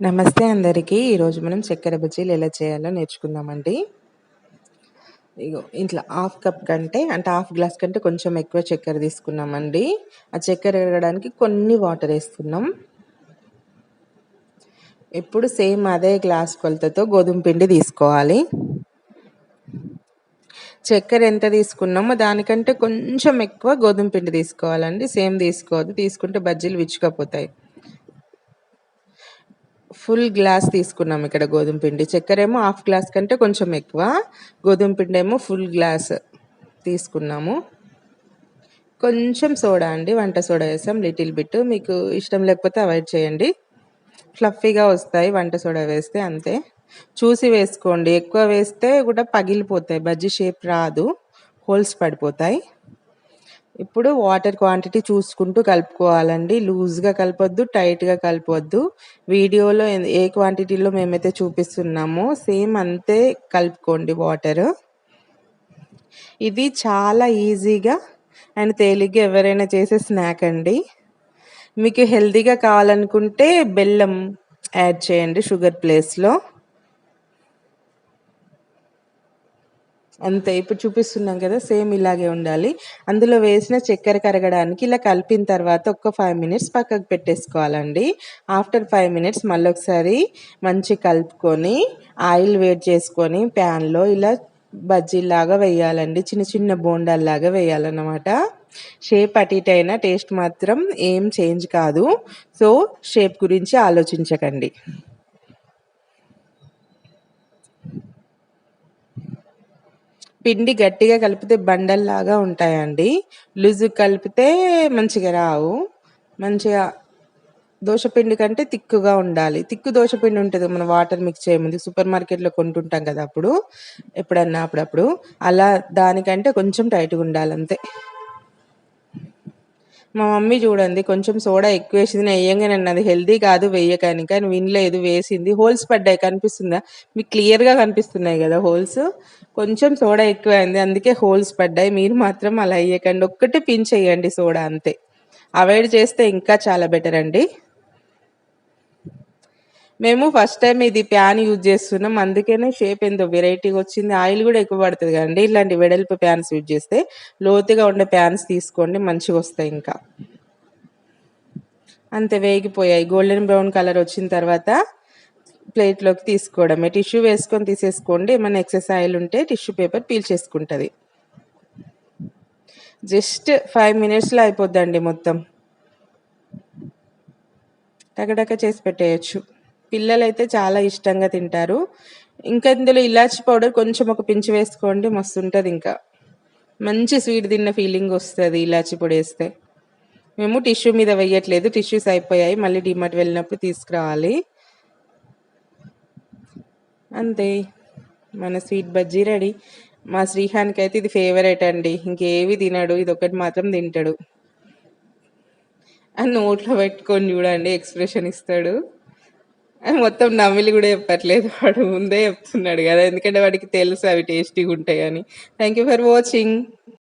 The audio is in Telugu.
నమస్తే అందరికీ. ఈరోజు మనం చక్కెర బజ్జీలు ఎలా చేయాలో నేర్చుకుందామండి. ఇగో ఇంట్లో హాఫ్ కప్ కంటే అంటే హాఫ్ గ్లాస్ కంటే కొంచెం ఎక్కువ చక్కెర తీసుకున్నామండి. ఆ చక్కెర ఎరగడానికి కొన్ని వాటర్ వేస్తున్నాం ఇప్పుడు సేమ్ అదే గ్లాస్ కొలతతో గోధుమ పిండి తీసుకోవాలి. చక్కెర ఎంత తీసుకున్నామో దానికంటే కొంచెం ఎక్కువ గోధుమ పిండి తీసుకోవాలండి. సేమ్ తీసుకోవద్దు. తీసుకుంటే బజ్జీలు విచ్చుకపోతాయి. ఫుల్ గ్లాస్ తీసుకున్నాం ఇక్కడ గోధుమ పిండి. చక్కెర ఏమో హాఫ్ గ్లాస్ కంటే కొంచెం ఎక్కువ. గోధుమ పిండి ఏమో ఫుల్ గ్లాస్ తీసుకున్నాము. కొంచెం సోడా అండి వంట సోడా వేసాం లిటిల్ బిట్. మీకు ఇష్టం లేకపోతే అవాయిడ్ చేయండి. ఫ్లఫీగా వస్తాయి వంట సోడా వేస్తే అంతే. చూసి వేసుకోండి. ఎక్కువ వేస్తే కూడా పగిలిపోతాయి. బజ్జీ షేప్ రాదు. హోల్స్ పడిపోతాయి. ఇప్పుడు వాటర్ క్వాంటిటీ చూసుకుంటూ కలుపుకోవాలండి. లూజ్గా కలపొద్దు టైట్గా కలపొద్దు. వీడియోలో ఏ క్వాంటిటీలో మేమైతే చూపిస్తున్నామో సేమ్ అంతే కలుపుకోండి వాటర్ ఇది చాలా ఈజీగా అండ్ తేలిగ్గా ఎవరైనా చేసే స్నాక్ అండి. మీకు హెల్తీగా కావాలనుకుంటే బెల్లం యాడ్ చేయండి షుగర్ ప్లేస్లో అంతే ఇప్పుడు చూపిస్తున్నాం కదా సేమ్ ఇలాగే ఉండాలి. అందులో వేసిన చక్కెర కరగడానికి ఇలా కలిపిన తర్వాత ఒక ఫైవ్ మినిట్స్ పక్కకు పెట్టేసుకోవాలండి. ఆఫ్టర్ ఫైవ్ మినిట్స్ మళ్ళీ ఒకసారి మంచి కలుపుకొని ఆయిల్ వేడి చేసుకొని ప్యాన్లో ఇలా బజ్జీలాగా వేయాలండి. చిన్న చిన్న బోండాల్లాగా వేయాలన్నమాట. షేప్ అటు ఇటు అయినా టేస్ట్ మాత్రం ఏం చేంజ్ కాదు. సో షేప్ గురించి ఆలోచించకండి. పిండి గట్టిగా కలిపితే బండల్లాగా ఉంటాయండి. లూజు కలిపితే మంచిగా రావు. మంచిగా దోశపిండి కంటే తిక్కుగా ఉండాలి. తిక్కు దోశపిండి ఉంటుంది మనం వాటర్ మిక్స్ చేయముందు సూపర్ మార్కెట్లో కొంటుంటాం కదా అప్పుడు. ఎప్పుడన్నా అప్పుడప్పుడు. అలా దానికంటే కొంచెం టైట్గా ఉండాలి అంతే మా మమ్మీ చూడండి కొంచెం సోడా ఎక్కువ వేసింది వేయంగా నన్ను అది హెల్దీ కాదు వేయకని. కానీ వినలేదు వేసింది. హోల్స్ పడ్డాయి కనిపిస్తుందా? మీకు క్లియర్గా కనిపిస్తున్నాయి కదా హోల్స్? కొంచెం సోడా ఎక్కువ అయింది అందుకే హోల్స్ పడ్డాయి. మీరు మాత్రం అలా వేయకండి. ఒక్కటే పించ్ వేయండి సోడా అంతే. అవాయిడ్ చేస్తే ఇంకా చాలా బెటర్ అండి. మేము ఫస్ట్ టైం ఇది ప్యాన్ యూజ్ చేస్తున్నాం. అందుకనే షేప్ ఎంతో వెరైటీగా వచ్చింది. ఆయిల్ కూడా ఎక్కువ పడుతుంది కదండి. ఇలాంటి వెడల్పు ప్యాన్స్ యూజ్ చేస్తే లోతుగా ఉండే ప్యాన్స్ తీసుకోండి మంచిగా వస్తాయి ఇంకా. అంతే వేగిపోయాయి. గోల్డెన్ బ్రౌన్ కలర్ వచ్చిన తర్వాత ప్లేట్లోకి తీసుకోవడమే. టిష్యూ వేసుకొని తీసేసుకోండి. ఏమైనా ఎక్సెస్ ఆయిల్ ఉంటే టిష్యూ పేపర్ పీల్చేసుకుంటుంది జస్ట్ ఫైవ్ మినిట్స్లో అయిపోద్దండి మొత్తం. టగటక చేసి పెట్టేయచ్చు. పిల్లలైతే చాలా ఇష్టంగా తింటారు. ఇంకా ఇందులో ఇలాచి పౌడర్ కొంచెం ఒక పించి వేసుకోండి మస్తు ఉంటుంది ఇంకా. మంచి స్వీట్ తిన్న ఫీలింగ్ వస్తుంది ఇలాచి పొడి వేస్తే. మేము టిష్యూ మీద వేయట్లేదు టిష్యూస్ అయిపోయాయి మళ్ళీ డిమార్ట్ వెళ్ళినప్పుడు తీసుకురావాలి. అంతే మన స్వీట్ బజ్జీ రెడీ. మా శ్రీహాన్కి అయితే ఇది ఫేవరెట్ అండి ఇంకేవి తినడు ఇది ఒకటి మాత్రం తింటాడు. అని నోట్లో పెట్టుకొని చూడండి ఎక్స్ప్రెషన్ ఇస్తాడు. మొత్తం నమ్మిలి కూడా చెప్పట్లేదు. వాడు ముందే చెప్తున్నాడు కదా ఎందుకంటే వాడికి తెలుసు అవి టేస్టీగా ఉంటాయని థ్యాంక్ యూ ఫర్ వాచింగ్